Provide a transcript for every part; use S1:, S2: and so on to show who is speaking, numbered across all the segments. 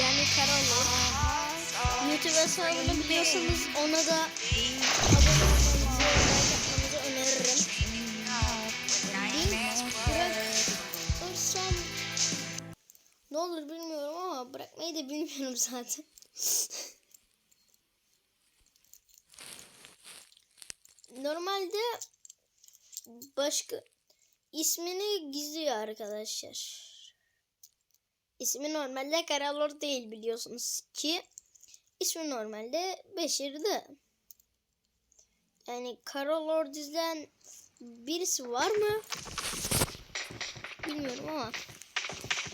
S1: Yani Karolur. YouTube hesabını biliyorsanız ona da abone olmanızı, yapmanızı öneririm. Bırakırsam ne olur bilmiyorum ama bırakmayı da bilmiyorum zaten. Normalde başka ismini gizliyor arkadaşlar. İsmi normalde Karalor değil biliyorsunuz ki. İsmi normalde Beşir'di. Yani Karalor dizilen birisi var mı? Bilmiyorum ama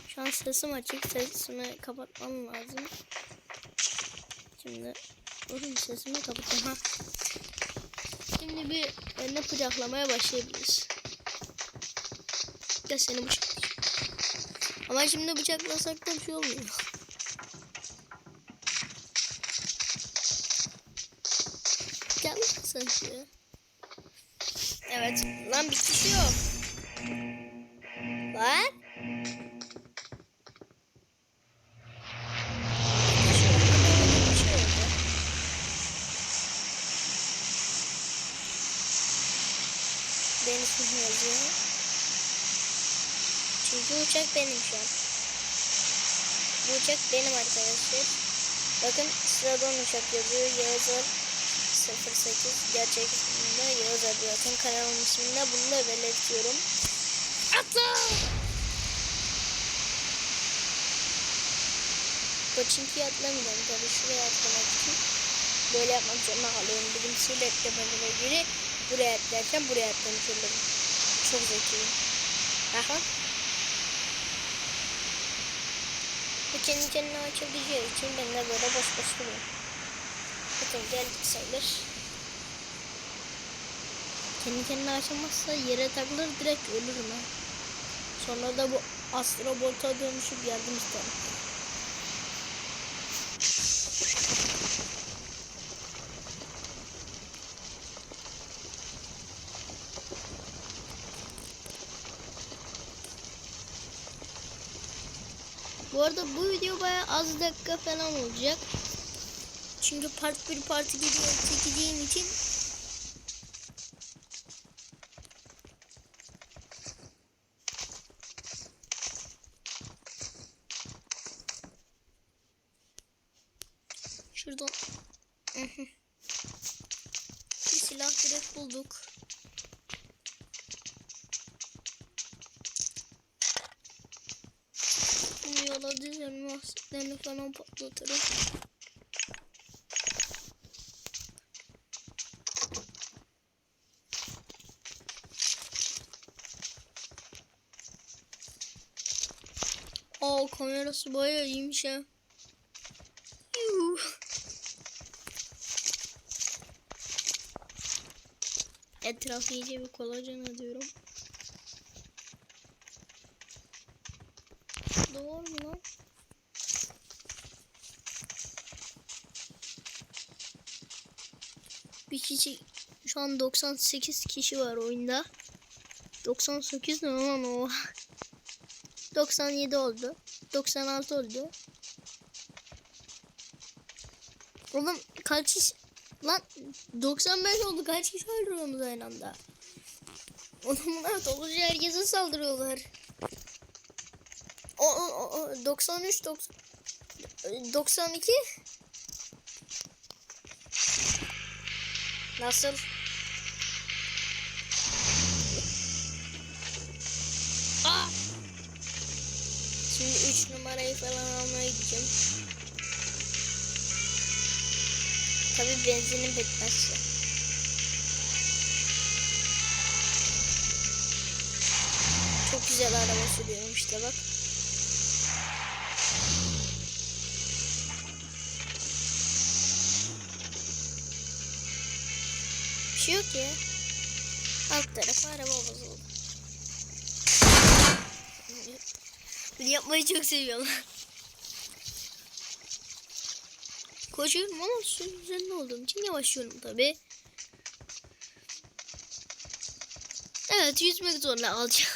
S1: şu an sesim açık. Sesimi kapatmam lazım. Şimdi oğlum sesimi kapatayım. Ha. Şimdi bir beni bıçaklamaya başlayabiliriz. Gel seni bıçaklayacağım. Ama şimdi bıçaklasak da bir şey olmuyor. Lan sen şuraya. Evet. Lan bir kişi yok. Lan. Bir şey oldu. Ben ismini yazıyor. Çünkü uçak benim şu an. Bu uçak benim arkadaşlar. Bakın sıradan uçak yazıyor. Yağızar 08 gerçek isminde Yağızar zaten kanalın isminde bunu da belirtiyorum. Atla! Koçinki'ye atlamayacağım tabii şuraya atlamak için. Böyle yapmak zorunda kalıyorum. Bilimsel eklemelere göre buraya atlarken buraya atlamış olurum. Çok zekiyim. Aha. Bu kendi kendine açılacağı için ben de böyle boş boş duruyorum. Bakın geldik sayılır. Kendi kendine açılmazsa yere takılır direkt ölürüm ha. Sonra da bu astrobota dönüşüp yardım isterim. Arada bu video bayağı az dakika falan olacak. Çünkü part 1 part 2 çekeceğim için Şuradan bir silah direkt bulduk. Düzenli lastiklerini falan patlatırım. Aa kamerası bayağı iyiymiş ha. Etrafı iyice bir kolajen ediyorum. Doğru mu lan? Bir kişi şu an 98 kişi var oyunda. 98 ne lan o? 97 oldu. 96 oldu. Oğlum kaç kişi? Lan 95 oldu. Kaç kişi öldürüyorsunuz aynı anda? Oğlum bunlar dolucu herkese saldırıyorlar. O, o, o, o 93 90 92 Nasıl? Aa! Şimdi 3 numarayı falan almaya gideceğim. Tabii benzinin bitmezse. Çok güzel araba sürüyorum işte bak. Yok ya. Alt tarafı araba bozuldu. Bunu yapmayı çok seviyorum. Koşuyorum ama suyun üzerinde olduğum için yavaşlıyorum tabi. Evet yüzmek zorunda alacağım.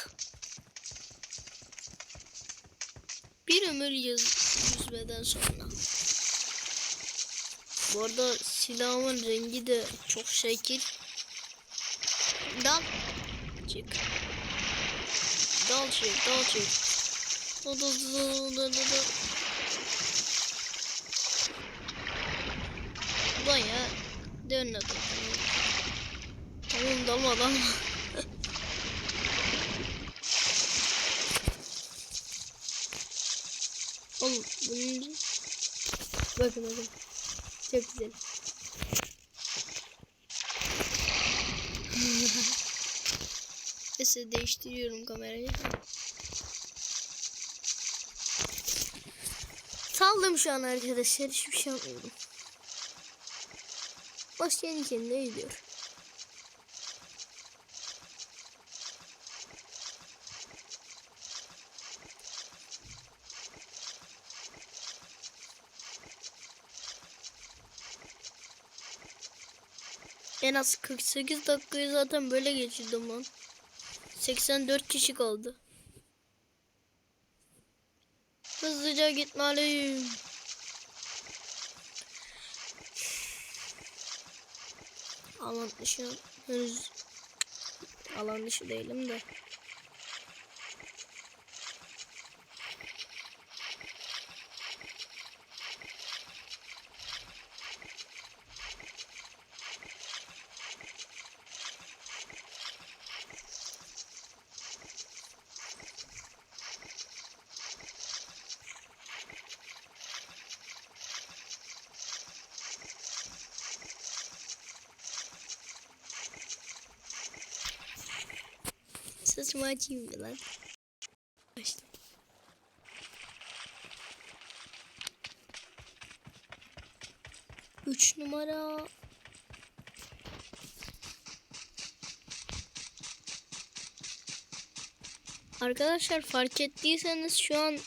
S1: Bir ömür yüz, yüzmek süreden sonra. Bu arada silahımın rengi de çok şekil. Dal. Çık. Dal çık, dal çık. Dal dal dal dal dal dal. Ulan ya. Dön lan. Tamam dalma dalma. Oğlum bunun... Bakın bakın. Çok güzel. Neyse değiştiriyorum kamerayı. Saldım şu an arkadaşlar. Hiçbir şey yapmıyorum. Baş kendi kendine gidiyor. En az 48 dakikayı zaten böyle geçirdim lan. 84 kişi kaldı. Hızlıca gitmeliyim. Alan dışı henüz alan dışı değilim de. Saçımı açayım mı lan? Açtım. Üç numara. Arkadaşlar fark ettiyseniz şu an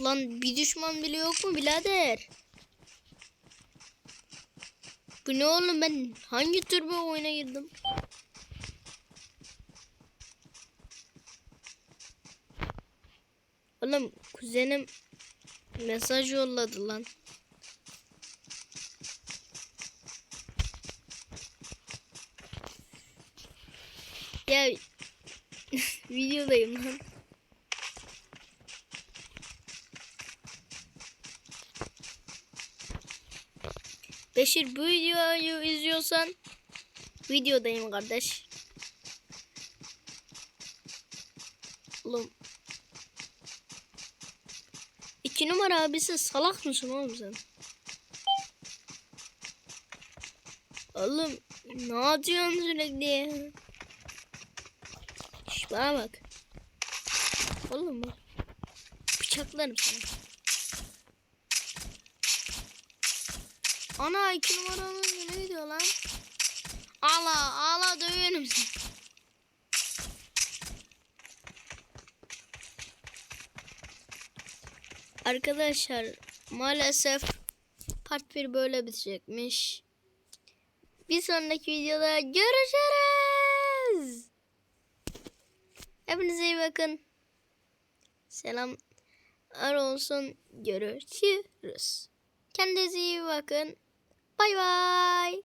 S1: Lan bir düşman bile yok mu birader? Bu ne oğlum ben hangi tür bir oyuna girdim? Oğlum kuzenim mesaj yolladı lan. Ya videodayım lan. Beşir bu videoyu izliyorsan videodayım kardeş. Oğlum. İki numara abisi salak mısın oğlum sen? Oğlum ne yapıyorsun sürekli? Şş, bana bak. Oğlum bak. Bıçaklarım seni. Ana iki numaranın ne gidiyor lan? Ala ala dövüyorum seni. Arkadaşlar maalesef part 1 böyle bitecekmiş. Bir sonraki videoda görüşürüz. Hepinize iyi bakın. Selam olsun. Görüşürüz. Kendinize iyi bakın. バイバーイ。